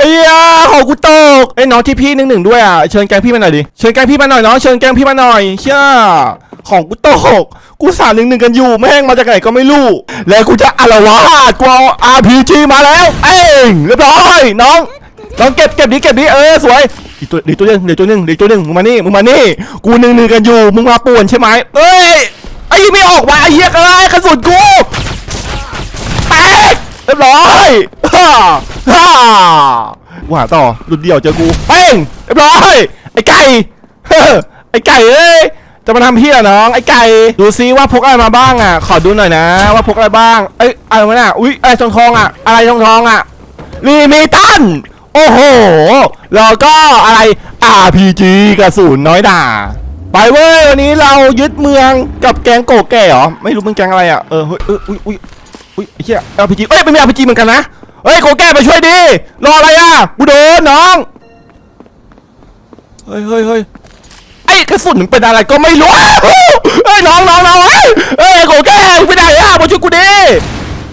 ไอ้เหี้ยของกูตกไอ้น้องที่พี่หนึ่งหนึ่งด้วยอะเชิญแกงพี่มาหน่อยดิเชิญแกงพี่มาหน่อยน้องเชิญแกงพี่มาหน่อยเชี่ยของกูตกกูสามหนึ่งหนึ่งกันอยู่แม่งมาจากไหนก็ไม่รู้แล้วกูจะอารวาสกูเอา RPG มาแล้วเอ้งเรียบร้อยน้องน้องเก็บเก็บดิเก็บดิเออสวยอีกตัวอีกตัวหนึงอีกตัวหนึงอีกตัวหนึงมึงมานี่มึงมานี่กูหนึ่งหนึ่งกันอยู่มึงมาป่วนใช่ไหมเอ้ยไอ้ยังไม่ออกมาไอ้เหี้ยเอ้ยกระสุนกูแตกเรียบร้อย กูหาต่อหลุดเดี่ยวเจอกูเป้งเรียบร้อยไอ้ไก่เฮ้อไอ้ไก่เอ้ยจะมาทำเพี้ยน้องไอ้ไก่ดูซิว่าพกอะไรมาบ้างอะ ขอดูหน่อยนะ ว่าพกอะไรบ้างเอ้ยอะไรวะน่ะอุ้ยอะไรทองทองอะ อะไรทองทองอะรีมีตันโอ้โหแล้วก็อะไร RPG กระสุนน้อยด่า ไปเว้ยวันนี้เรายึดเมืองกับแกงโกแก่เหรอไม่รู้มึงแกงอะไรอะเออเฮ้ยเอออุ้ยอุ้ยอุ้ยไอ้เหี้ย RPG เอ้ยมันมี RPG เหมือนกันนะ เฮ้ยโกแก้ไปช่วยดิ รออะไรอะกูโดนน้อง เฮ้ยเฮ้ยเฮ้ยไอ้กระสุนมันเป็นอะไรก็ไม่รู้เฮ้ยน้องน้องน้องเฮ้ยเฮ้ยโกแก้มึงไปไหนอะมาช่วยกูดิ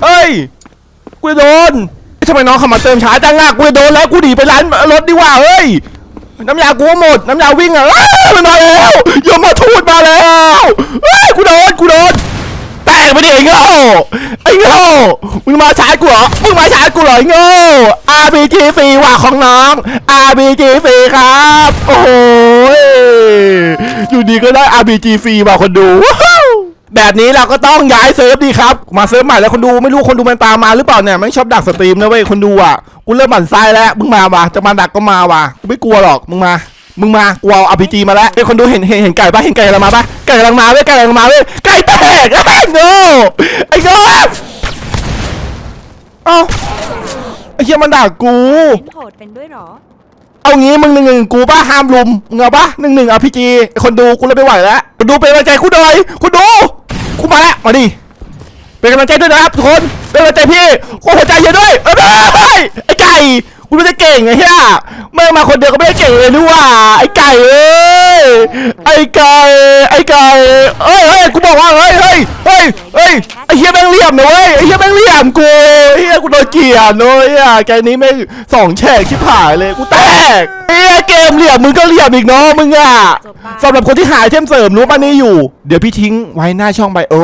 เฮ้ย กูจะโดนเอ้ยทำไมน้องเข้ามาเติมช้าจังอะกูจะโดนแล้วกูหนีไปร้านรถดีกว่าเฮ้ย น้ำยากูก็หมด น้ำยาวิ่งอะอ้าวมันมาแล้วยมมาทูดมาแล้วเฮ้ยกูโดนกูโดน แตก ไอ้โง่มึงมาชาร์จกูเหรอมึงมาชาร์จกูเหรอไอ้โง่ RPG ฟรีว่ะของน้อง RPG ฟรีครับ โอ้โหอยู่ดีก็ได้ RPG ฟรีว่ะคนดู แบบนี้เราก็ต้องย้ายเซิร์ฟดีครับ มาเซิร์ฟใหม่แล้วคนดูไม่รู้คนดูมันตามมาหรือเปล่าเนี่ยไม่ชอบดักสตรีมนะเว้ยคนดูอะกูเริ่มหมั่นไส้แล้วมึงมาว่ะจะมาดักก็มาว่ะกูไม่กลัวหรอกมึงมา มึงมากูเอา RPG มาแล้วไอ้ยคนดูเห็นเห็นเห็นไก่ปะเห็นไก่กำลังมาปะไก่กำลังมาเว้ยไก่กำลังมาเว้ยไก่แตกไอ้โง่ไอ้โง่เอ้าไอ้เหี้ยมันด่ากูเป็นโหดเป็นด้วยเหรอ เอางี้มึงหนึ่งหนึ่งกูป่ะห้ามลุมมึงเอาป่ะหนึ่งหนึ่ง RPG ไอ้คนดูกูเลยไม่ไหวแล้วคนดูเป็นกำลังใจกูหน่อยคนดูกูมาแล้วมาดิเป็นกำลังใจด้วยนะครับทุกคนเป็นกำลังใจพี่ขอหัวใจเยอะด้วยเอ้ยไอ้ไก่ กูไม่ได้เก่งไอ้เหี้ยเมื่อมาคนเดียวก็ไม่ได้เก่งเลยนี่ว่าไอ้ไก่เอ้ยไอ้ไก่ไอ้ไก่เอ้ยเฮ้ยกูบอกว่าเฮ้ยเฮ้ยเฮ้ยเฮ้ยไอ้เหี้ยแม่งเลี่ยมนะเว้ยไอ้เหี้ยแม่งเลี่ยมกูเหี้ยกูโดนเกลียดเลยอะแกนี้แม่งสองแฉกชิบหายเลยกูแตกไอ้เหี้ยเกมเหลี่ยมมึงก็เหลี่ยมอีกเนาะมึงอะสำหรับคนที่หาไอเทมเสริมรู้ป่ะนี่อยู่ เดี๋ยวพี่ทิ้งไว้หน้าช่องไบโอ